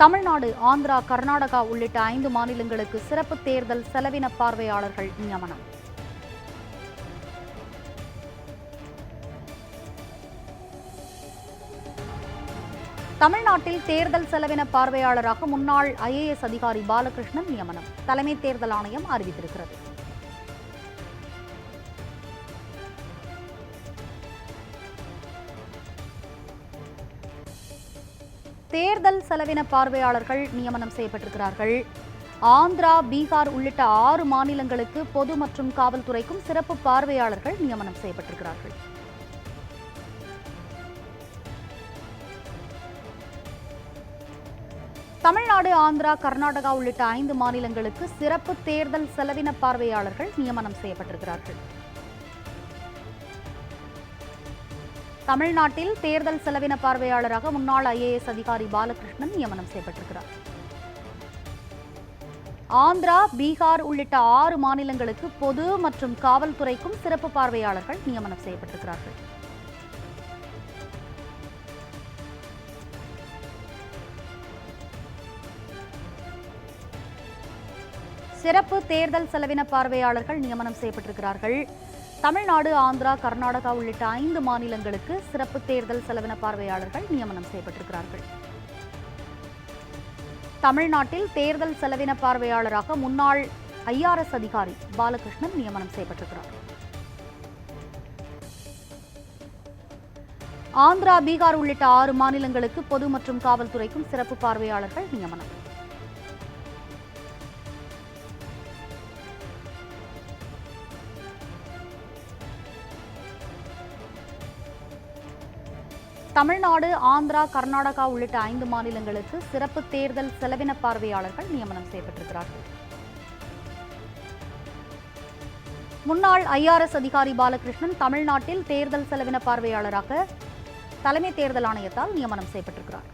தமிழ்நாடு ஆந்திரா கர்நாடகா உள்ளிட்ட ஐந்து மாநிலங்களுக்கு சிறப்பு தேர்தல் செலவின பார்வையாளர்கள் நியமனம். தமிழ்நாட்டில் தேர்தல் செலவின பார்வையாளராக முன்னாள் ஐஏஎஸ் அதிகாரி பாலகிருஷ்ணன் நியமனம். தலைமை தேர்தல் ஆணையம் அறிவித்திருக்கிறது. தேர்தல் செலவின பார்வையாளர்கள் நியமனம் செய்யப்பட்டிருக்கிறார்கள். ஆந்திரா பீகார் உள்ளிட்ட ஆறு மாநிலங்களுக்கு பொது மற்றும் காவல்துறைக்கும் சிறப்பு பார்வையாளர்கள் நியமனம் செய்யப்பட்டிருக்கிறார்கள். தமிழ்நாடு ஆந்திரா கர்நாடகா உள்ளிட்ட ஐந்து மாநிலங்களுக்கு சிறப்பு தேர்தல் செலவின பார்வையாளர்கள் நியமனம் செய்யப்பட்டிருக்கிறார்கள். தமிழ்நாட்டில் தேர்தல் செலவின பார்வையாளராக முன்னாள் ஐஏஎஸ் அதிகாரி பாலகிருஷ்ணன் நியமனம் செய்யப்பட்டிருக்கிறார். ஆந்திரா பீகார் உள்ளிட்ட ஆறு மாநிலங்களுக்கு பொது மற்றும் காவல்துறைக்கும் சிறப்பு பார்வையாளர்கள் நியமனம் செய்யப்பட்டிருக்கிறார்கள். சிறப்பு தேர்தல் செலவின பார்வையாளர்கள் நியமனம் செய்யப்பட்டிருக்கிறார்கள். தமிழ்நாடு ஆந்திரா கர்நாடகா உள்ளிட்ட ஐந்து மாநிலங்களுக்கு சிறப்பு தேர்தல் செலவின பார்வையாளர்கள் நியமனம் செய்யப்பட்டிருக்கிறார்கள். தமிழ்நாட்டில் தேர்தல் செலவின பார்வையாளராக முன்னாள் ஐஆர்எஸ் அதிகாரி பாலகிருஷ்ணன் நியமனம் செய்யப்பட்டிருக்கிறார். ஆந்திரா பீகார் உள்ளிட்ட ஆறு மாநிலங்களுக்கு பொது மற்றும் காவல்துறைக்கும் சிறப்பு பார்வையாளர்கள் நியமனம். தமிழ்நாடு ஆந்திரா கர்நாடகா உள்ளிட்ட ஐந்து மாநிலங்களுக்கு சிறப்பு தேர்தல் செலவின பார்வையாளர்கள் நியமனம் செய்யப்பட்டிருக்கிறார்கள். முன்னாள் ஐஆர்எஸ் அதிகாரி பாலகிருஷ்ணன் தமிழ்நாட்டில் தேர்தல் செலவின பார்வையாளராக தலைமை தேர்தல் ஆணையத்தால் நியமனம் செய்யப்பட்டிருக்கிறார்.